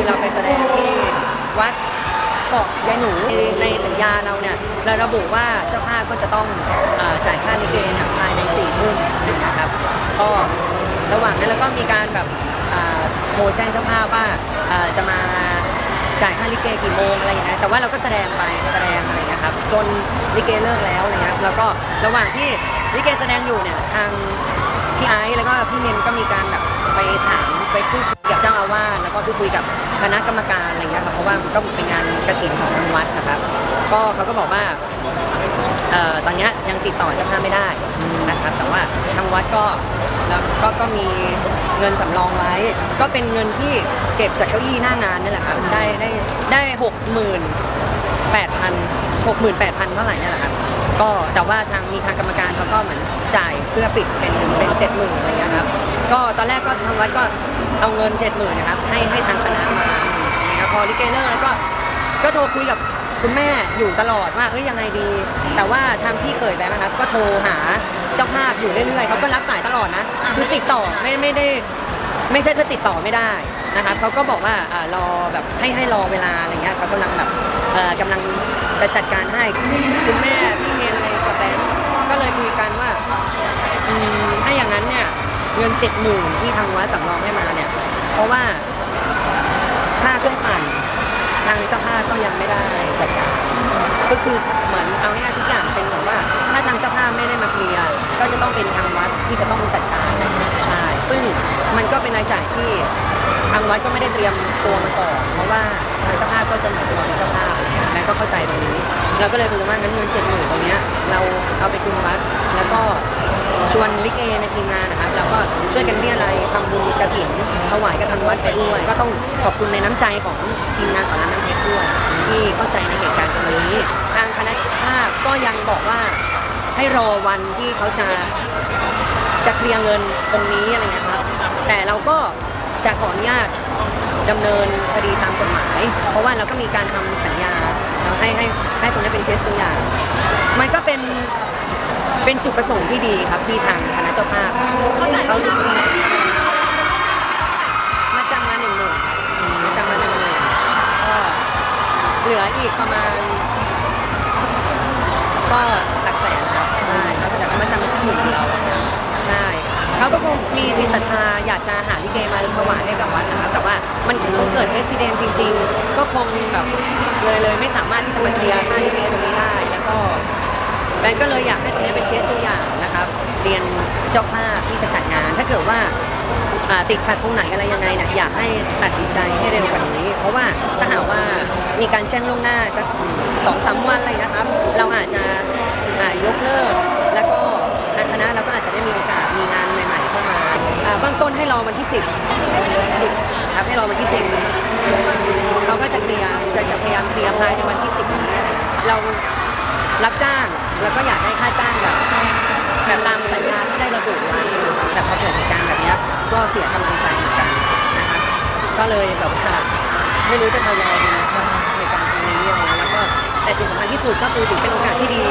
คือเราไปแสดงที่วัดเกาะยายหนูในสัญญาเราเนี่ยเราระบุว่าเจ้าภาพก็จะต้องอจ่ายค่าลิเกเนี่ยภายในสี่ทุ่มนะครับก็ระหว่างนั้นเราก็มีการแบบอ่าโทรแจ้งเจ้าภาพว่าอ่าจะมาจ่ายค่าลิเกกี่โมงอะไรอย่างเงี้ยแต่ว่าเราก็แสดงไปแสดงอะไรอย่างเงี้ยครับจนลิเกเลิกแล้วอะไรเงี้ยแล้วก็ระหว่างที่ลิเกแสดงอยู่เนี่ยทางพี่ไอซ์แล้วก็พี่เฮนก็มีการแบบไปถามไปพูดคุยาวาสแล้วก็พูดคุยกับคณะกรรมการอะไรอย่างเงี้ยครับเพราะว่ามันก็เป็นงานกระถิ่นของทางวัดนะครับ ก็เขาก็บอกว่าเอ่อตอนเนี้ยยังติดต่อเจ้าภาพไม่ได้นะครับแต่ว่าทางวัดก็แล้วก็ก็มีเงินสำรองไว้ ก็เป็นเงินที่เก็บจากเก้าอี้หน้างานนี่แหละครับได้ได้ได้หกหมื่นแปดพันหกหมื่นแปดพันเท่าไหร่เนี่ยแหละครับ ก็แต่ว่าทางมีทางกรรมการเขาก็เหมือนจ่ายเพื่อปิดเป็นเป็นเจ็ดหมื่นอะไรเงี้ยครับ ก็ตอนแรกก็ทางวัดก็ เอาเงินเจ็ดหมื่นนะครับให้ให้ทางคณะมานะครับพอลิเกเลิกแล้วก็ก็โทรคุยกับคุณแม่อยู่ตลอดว่าเอ้ยยังไงดี แต่ว่าทางพี่เขยแบงค์นะครับ ก็โทรหาเจ้าภาพอยู่เรื่อยๆเขาก็รับสายตลอดนะคือติดต่อไม่ไม่ได้ ไม่ใช่เพื่อติดต่อไม่ได้นะครับเขาก็บอกว่าอ่ารอแบบให้ให้รอเวลาอะไรเงี้ยเขากำลังแบบเอ่อกำลังจะจัดการให้คุณแม่พี่เฮนอะไรกับแบงค์ก็เลยคุยกันว่าอืม เงินเจ็ดหมื่นที่ทางวัดสำรองให้มาเนี่ย เพราะว่าค่าเครื่องปั่นทางเจ้าภาพก็ยังไม่ได้จัดการก็คือเหมือนเอาง่ายทุกอย่างเป็นเหมือนว่า ถ้าทางเจ้าภาพไม่ได้มาเคลียร์ก็จะต้องเป็นทางวัดที่จะต้องจัดการใช่ซึ่งมันก็เป็นรายจ่ายที่ทางวัดก็ไม่ได้เตรียมตัวมาก่อนเพราะว่าทางเจ้าภาพก็เสนอตัวเป็นเจ้าภาพแม่ก็เข้าใจตรงนี้ เราก็เลยคุยกันว่างั้นเงินเจ็ดหมื่นตรงเนี้ยเราเอาไปคืนวัด ชวนลิเกในทีมงานนะครับแล้วก็ช่วยกันเรียอะไรยทำบุญกระถิ่นถวายกับทางวัดไปด้วย ก็ต้องขอบคุณในน้ำใจของทีมงานสารน้ำเพชรด้วย ที่เข้าใจในเหตุการณ์ตรงนี้ทางคณะภาพก็ยังบอกว่าให้รอวันที่เขาจะจะเคลียร์เงินตรงนี้อะไรเงี้ยครับแต่เราก็จะขออนุญาตดำเนินคดีตามกฎหมาย เพราะว่าเราก็มีการทำสัญญาเราให้ให้ให้ตรงนี้เป็นเคสตัวอย่าง เป็นจุดประสงค์ที่ดีครับที่ทางคณะเจ้าภาพเขาจ่ายเขามาจำมาหนึ่งหมื่นมาจำมาหนึ่งหมื่นก็เหลืออีกประมาณ ก็หลักแสนครับใช่แล้วแต่ก็มาจำเป็นแค่หมื่นเดียวใช่เขาก็คงมีจิตศรัทธาอยากจะหาลิเกมาถวายให้กับวัดนะครับแต่ว่ามันมันเกิดอุบิเหตุจริง ๆ ก็คงแบบเลยเลยไม่สามารถที่จะมาเคลียร์ค่าลิเก แบงก์ก็เลยอยากให้ตรงนี้เป็นเคสตัวอย่างนะครับ เรียนเจ้าภาพที่จะจัดงาน ถ้าเกิดว่าติดขัดตรงไหนอะไรยังไงเนี่ยอยากให้ตัดสินใจให้เร็วกว่านี้ เพราะว่าถ้าหากว่ามีการแจ้งล่วงหน้าสักสองสามวันอะไรนะครับ เราอาจจะยกเลิก แล้วก็ทางคณะเราก็อาจจะได้มีโอกาสมีงานใหม่ ๆ เข้ามาอ่าเบื้องต้นให้รอวันที่ 10 10ครับให้รอวันที่ 10เขาก็จะเคลียร์จะจะพยายามเคลียร์ภายในวันที่ 10นี้อะไรเรารับจ้าง แล้วก็อยากได้ค่าจ้างแบบแบบตามสัญญาที่ได้ระบุไว้แบบแต่พอเกิดเหตุการณ์แบบนี้ก็เสียกำลังใจเหมือนกันนะคะก็เลยแบบว่าไม่รู้จะทำยังไงดีนะครับเหตุการณ์ครั้งนี้อะไรแล้วก็แต่สิ่งสำคัญที่สุดก็คือถือเป็นโอกาสที่ดี